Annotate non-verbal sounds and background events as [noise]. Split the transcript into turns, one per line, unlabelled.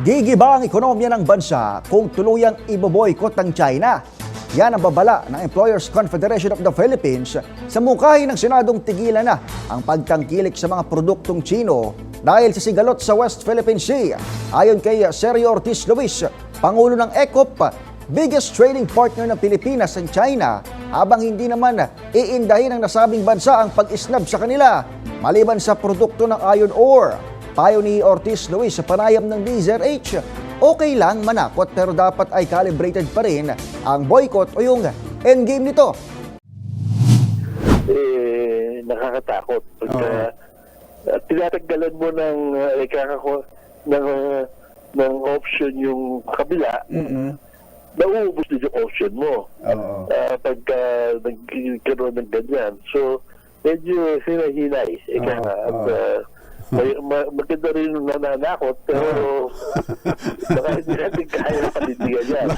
Gigiba ekonomiya ng bansa kung tuluyang iboboykot ng China. Yan ang babala ng Employers Confederation of the Philippines sa mungkahi ng Senadong tigilan na ang pagtangkilik sa mga produktong Chino dahil sa sigalot sa West Philippine Sea. Ayon kay Sergio Ortiz Luis, Pangulo ng ECOP, biggest trading partner ng Pilipinas ang China habang hindi naman iindahin ng nasabing bansa ang pag-isnab sa kanila maliban sa produkto ng iron ore. Payo ni Ortiz Luis sa panayam ng DZRH, okay lang manakot pero dapat ay calibrated pa rin ang boycott o yung endgame nito.
eh, nakakatakot. Pagka uh, tinatanggalan mo ng uh, ikakako, ng, uh, ng option yung kabila, nauubos din yung option mo.
Oo.
Ah, pagka nagkaroon ng ganyan. So, medyo hinahinay. Ika nga. At, ah, may, ma- maganda rin yung nananakot, pero baka hindi natin kaya [laughs] panindigan yan.